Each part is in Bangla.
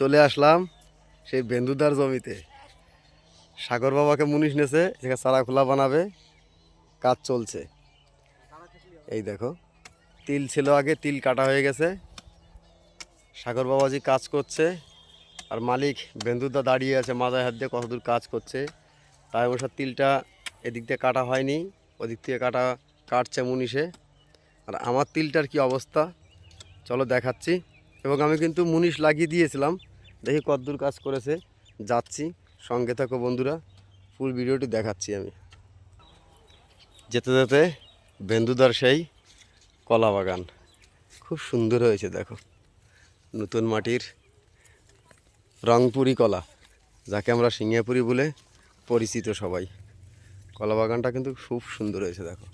চলে আসলাম সেই বেন্দুদার জমিতে। সাগর বাবাকে মুনিশ নেছে যেখানে চারা খোলা বানাবে, কাজ চলছে। এই দেখো, তিল ছিল আগে, তিল কাটা হয়ে গেছে। সাগর বাবাজি কাজ করছে, আর মালিক বেন্দুদা দাঁড়িয়ে আছে, মাথায় হাত দিয়ে কতদূর কাজ করছে, তাই অবশ্য তিলটা এদিক দিয়ে কাটা হয়নি, ওদিক থেকে কাটা, কাটছে মুনিশে। আর আমার তিলটার কি অবস্থা? চলো দেখাচ্ছি। এবং আমি কিন্তু মুনিশ লাগিয়ে দিয়েছিলাম। দেখি কতদূর কাজ করেছে। যাচ্ছি, সঙ্গে থাকো বন্ধুরা। ফুল ভিডিওটি দেখাচ্ছি আমি। যেতে যেতে বেন্দুদার সেই কলা বাগান। খুব সুন্দর হয়েছে, দেখো। নতুন মাটির রংপুরি কলা, যাকে আমরা সিঙ্গাপুরি বলে পরিচিত সবাই। কলা বাগানটা কিন্তু খুব সুন্দর হয়েছে, দেখো।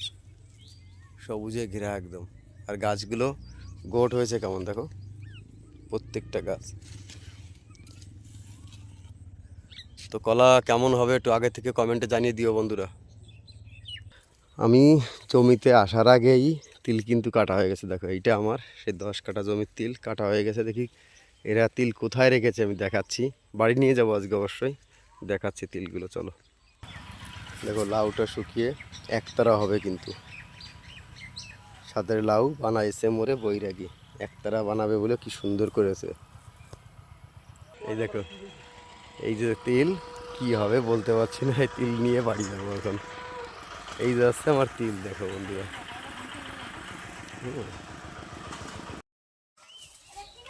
সবুজে ঘেরা একদম। আর গাছগুলো গোট হয়েছে কেমন, দেখো? প্রত্যেকটা গাছ। তো কলা কেমন হবে একটু আগে থেকে কমেন্টে জানিয়ে দিও বন্ধুরা। আমি জমিতে আসার আগেই তিল কিন্তু কাটা হয়ে গেছে, দেখো এইটা আমার, সেই দশ কাটা জমির তিল কাটা হয়ে গেছে, দেখি এরা তিল কোথায় রেখেছে আমি দেখাচ্ছি। বাড়ি নিয়ে যাব আজকে অবশ্যই, দেখাচ্ছি তিলগুলো, চলো। দেখো লাউটা শুকিয়ে একতারা হবে কিন্তু। সাদের লাউ বানাইছে মোরে বৈরাগী, একতারা বানাবে বলে কি সুন্দর করেছে। এই দেখো এই যে তিল, কি হবে বলতে পারছি না, এই তিল নিয়ে বাড়ি যাব এখন। এই যে আসছে আমার তিল, দেখো বন্ধুরা।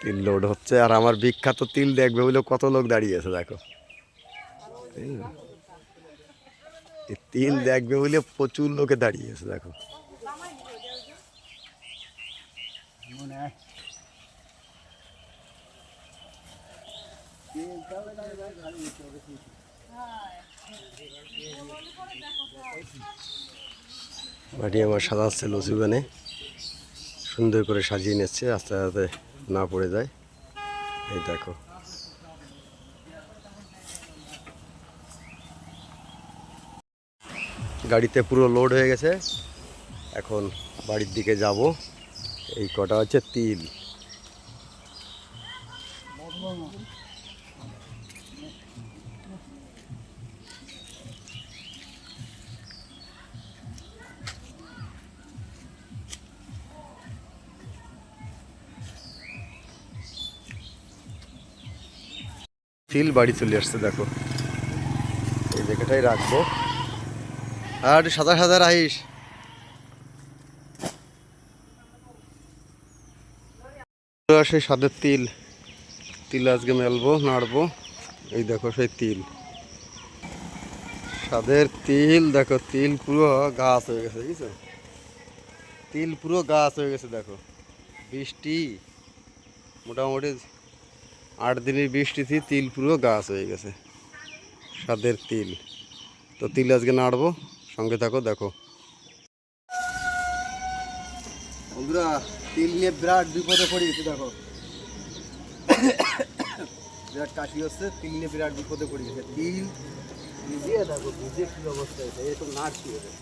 তিল লোড হচ্ছে, আর আমার বিখ্যাত তিল দেখবে বলে কত লোক দাঁড়িয়ে আছে, দেখো। তিল দেখবে বলে প্রচুর লোকে দাঁড়িয়ে আছে, দেখো। বাড়ি আমার সাজাচ্ছে লসুগানে সুন্দর করে সাজিয়ে নিচ্ছে আস্তে আস্তে না পড়ে যায়। এই দেখো। গাড়িতে পুরো লোড হয়ে গেছে। এখন বাড়ির দিকে যাব। এই কটা হচ্ছে তিল তিল বাড়ি চলে আসছে, দেখো। এই জায়গাটাই রাখব। আর সাদা সাদা রাইস। সেই সাদের তিল। তিল আজকে মেলবো, নাড়বো। এই দেখো সেই তিল। সাদের তিল, দেখো, তিল পুরো গাছ হয়ে গেছে, বুঝছ? তিল পুরো গাছ হয়ে গেছে, দেখো। বৃষ্টি। মোটামুটি আট দিনের বৃষ্টিতে তিল পুরো গাছ হয়ে গেছে। সাদের তিল। তো তিল আজকে নাড়বো, সঙ্গে থাকো, দেখো। বন্ধুরা, তিল নিয়ে বিরাট বিপদে পড়ে গেছে দেখো। বিরাট কাশি হচ্ছে, তিল নিয়ে বিরাট বিপদে পড়ে গেছে তিল ভিজিয়ে দেখো, ভিজিয়ে কী অবস্থা হয়েছে, এরকম নাড়ছি ওদের।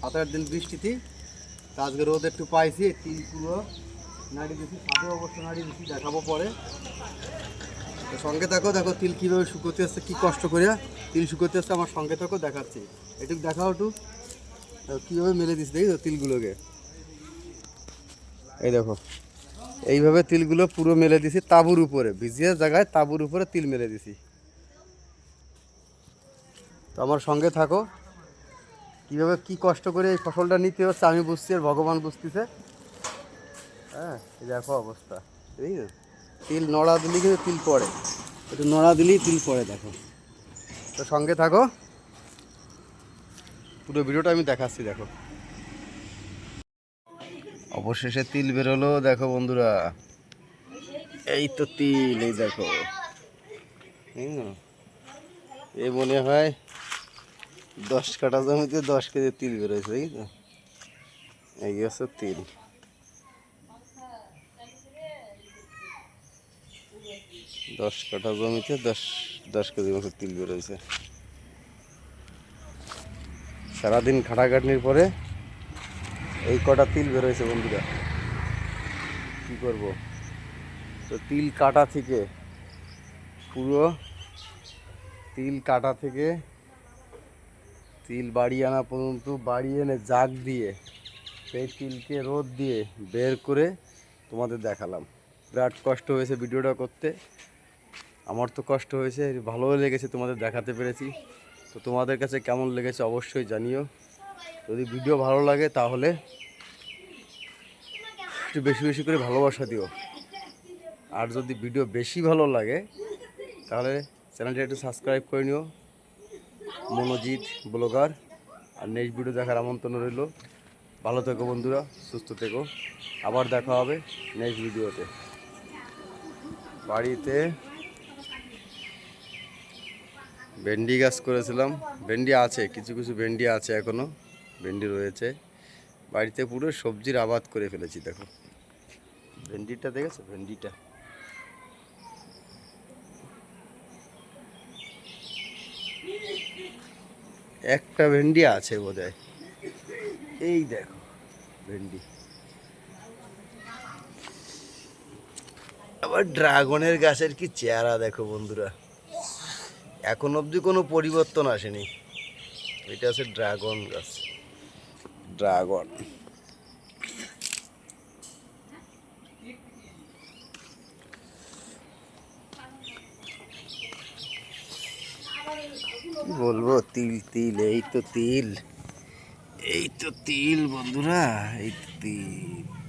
সাত আট দিন বৃষ্টিতে আজকে রোদ একটু পাইছি, তিল পুরো নাড়ি দিছি সাদে অবস্থা নাড়ি দিছি দেখাবো পরে। সঙ্গে থাকো, দেখো তিল কীভাবে শুকোতে আসছে, কী কষ্ট করে তিল শুকোতে আসছে, আমার সঙ্গে থাকো, দেখাচ্ছি। এটুকু দেখাও, একটু। কীভাবে মেলে দিচ্ছি দেখি তো তিলগুলোকে। এই দেখো, এইভাবে তিলগুলো পুরো মেলে দিছি তাবুর উপরে, ভিজিয়ে জায়গায় তাবুর উপরে তিল মেলে দিছি। তো আমার সঙ্গে থাকো, কীভাবে কি কষ্ট করে এই ফসলটা নিতে হচ্ছে আমি বুঝছি আর ভগবান বুঝতেছে। হ্যাঁ দেখো অবস্থা। ঠিক আছে তিল নড়া দিলে কিন্তু তিল পড়ে। একটু নড়া দিলেই তিল পড়ে দেখো। তো সঙ্গে থাকো। পুরো ভিডিওটা আমি দেখাচ্ছি দেখো। অবশেষে তিল বেরোলো দেখো বন্ধুরা। এই তো তিল এই দেখো। এই মনে হয় দশ কাটা জমিতে দশ কেজি তিল বেরোয়েছে এই তো। এই হচ্ছে তিল। দশ কাঠা জমিতে দশ দশ কেজি মতো তিল বেরোয়েছে সারাদিন খাটাখাটনির পরে এই কটা তিল বেরোয়েছে বন্ধুরা। কি করব? তো তিল কাটা থেকে পুরো তিল কাটা থেকে তিল বাড়ি আনা পর্যন্ত বাড়ি এনে জাগ দিয়ে, সেই তিলকে রোদ দিয়ে বের করে তোমাদের দেখালাম। বিরাট কষ্ট হয়েছে ভিডিওটা করতে। আমার তো কষ্ট হয়েছে, ভালোও লেগেছে তোমাদের দেখাতে পেরেছি। তো তোমাদের কাছে কেমন লেগেছে অবশ্যই জানিও। যদি ভিডিও ভালো লাগে তাহলে একটু বেশি বেশি করে ভালোবাসা দিও। আর যদি ভিডিও বেশি ভালো লাগে, তাহলে চ্যানেলটা একটু সাবস্ক্রাইব করে নিও। মনোজিৎ ব্লগার, আর নেক্সট ভিডিও দেখার আমন্ত্রণ রইল। ভালো থেকো বন্ধুরা, সুস্থ থেকো। আবার দেখা হবে নেক্সট ভিডিওতে। বাড়িতে ভেন্ডি গাছ করেছিলাম। ভেন্ডি আছে, কিছু কিছু ভেন্ডি আছে এখনও, ভেন্ডি রয়েছে। বাড়িতে পুরো সবজির আবাদ করে ফেলেছি, দেখো। ভেন্ডিটা দেখেছ? ভেন্ডিটা। একটা ভেন্ডি আছে বোধহয়। এই দেখো, ভেন্ডি। আবার ড্রাগনের গাছের কি চেহারা দেখো বন্ধুরা। এখন অবধি কোনো পরিবর্তন আসেনি। এটা আছে ড্রাগন গাছ। ড্রাগন। বলব? তিল তিল, এই তো তিল। এই তো তিল, বন্ধুরা, এই তো তিল।